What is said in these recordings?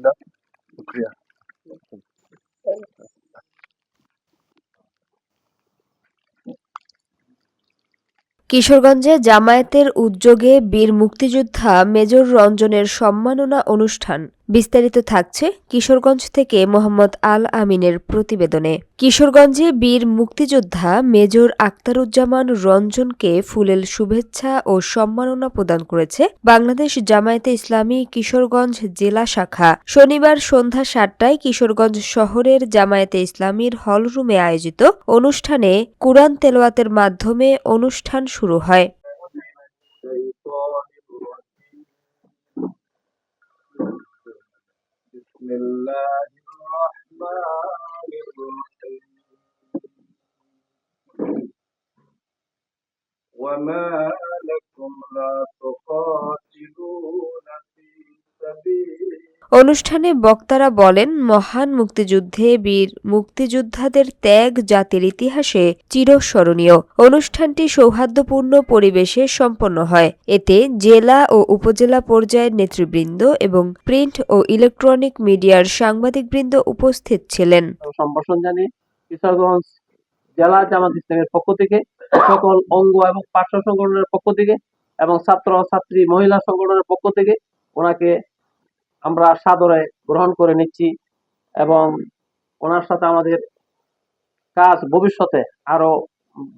আলহামদুলিল্লাহ শুক্রিয়া কিশোরগঞ্জে জামায়াতের উদ্যোগে বীর মুক্তিযোদ্ধা মেজর রঞ্জনের সম্মাননা অনুষ্ঠান। বিস্তারিত থাকছে কিশোরগঞ্জ থেকে মোহাম্মদ আল আমিনের প্রতিবেদনে। কিশোরগঞ্জে বীর মুক্তিযোদ্ধা মেজর আক্তারুজ্জামান রঞ্জনকে ফুলেল শুভেচ্ছা ও সম্মাননা প্রদান করেছে বাংলাদেশ জামায়াতে ইসলামী কিশোরগঞ্জ জেলা শাখা। শনিবার সন্ধ্যা সাতটায় কিশোরগঞ্জ শহরের জামায়াতে ইসলামীর হলরুমে আয়োজিত অনুষ্ঠানে কুরআন তেলাওয়াতের মাধ্যমে অনুষ্ঠান শুরু হয়। وما لكم لا تقاتلون في سبيل অনুষ্ঠানে বক্তারা বলেন মহান মুক্তিযুদ্ধে বীর মুক্তিযোদ্ধাদের ত্যাগ জাতির ইতিহাসে চিরস্মরণীয় অনুষ্ঠানটি সৌহার্দ্যপূর্ণ পরিবেশে সম্পন্ন হয় এতে জেলা ও উপজেলা পর্যায়ের নেতৃবৃন্দ এবং প্রিন্ট ও ইলেকট্রনিক মিডিয়ার সাংবাদিকবৃন্দ উপস্থিত ছিলেন সম্ভাষণ জানিয়ে কিশোরগঞ্জ জেলা জামাত ইসলামের পক্ষ থেকে, সকল অঙ্গ এবং পার্শ্ব সংগঠনের পক্ষ থেকে এবং ছাত্র ছাত্রী মহিলা সংগঠনের পক্ষ থেকে ওনাকে আমরা সাদরে গ্রহণ করে নিচ্ছি এবং ওনার সাথে আমাদের কাজ ভবিষ্যতে আরও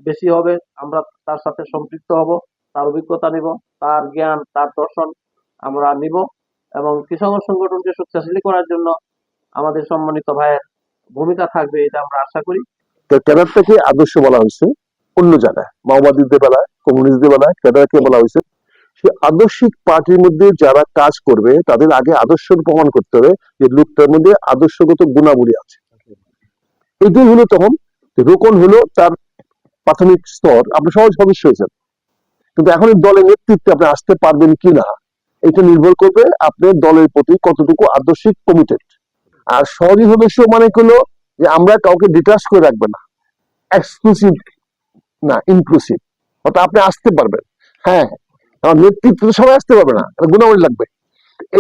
বেশি হবে। আমরা তার সাথে সম্পৃক্ত হব, তার অভিজ্ঞতা নিব, তার জ্ঞান, তার দর্শন আমরা নিব এবং কৃষক সংগঠনকে শক্তিশালী করার জন্য আমাদের সম্মানিত ভাইয়ের ভূমিকা থাকবে এটা আমরা আশা করি। তো ক্যাডারটাকে আদর্শ বলা হয়েছে, অন্য জায়গায়, মাওবাদীদের বেলায়, কমিউনিস্টদের বেলায় ক্যাডারকে বলা হয়েছে। সে আদর্শিক পার্টির মধ্যে যারা কাজ করবে, তাদের আগে আদর্শ প্রমাণ করতে হবে যে লোকটার মধ্যে আদর্শগত গুণাবলী আছে। এটাই হলো তখন রোকন হলো তার প্রাথমিক স্তর, আপনি সহজ সদস্য হয়েছেন। কিন্তু এখন দলের নেতৃত্বে আপনি আসতে পারবেন কিনা এটা নির্ভর করবে আপনার দলের প্রতি কতটুকু আদর্শিক কমিটেড আর সহজী সদস্য মানে হলো যে আমরা কাউকে ডিটাচ করে রাখবে না। এক্সক্লুসিভ না ইনক্লুসিভ অর্থাৎ আপনি আসতে পারবেন। হ্যাঁ আমার নেতৃত্ব সবাই আসতে পারবে না গুণাবলী লাগবে।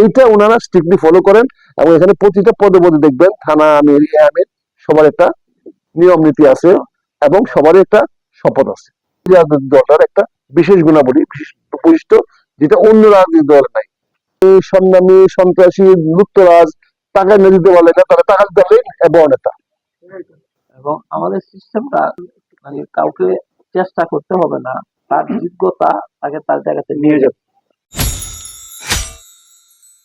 এইটা ওনারা স্ট্রিক্টলি ফলো করেন এবং এখানে প্রতিটা পদে পদে দেখবেন, থানা আমির ইয়ে আমির, সবার একটা নিয়ম নীতি আছে এবং সবারই একটা শপথ আছে। রাজনৈতিক দলটার একটা বিশেষ গুণাবলী, বিশেষ বৈশিষ্ট্য, যেটা অন্য রাজনৈতিক দল নাই। সন্নামী সন্ত্রাসী, লুপ্তরাজ, টাকা দিতে পারলে না, তাহলে টাকা দিতে পারলে বড় নেতা। এবং আমাদের সিস্টেমটা মানে কাউকে চেষ্টা করতে হবে না। তার যোগ্যতা তাকে তার জায়গাতে নিয়ে যাবে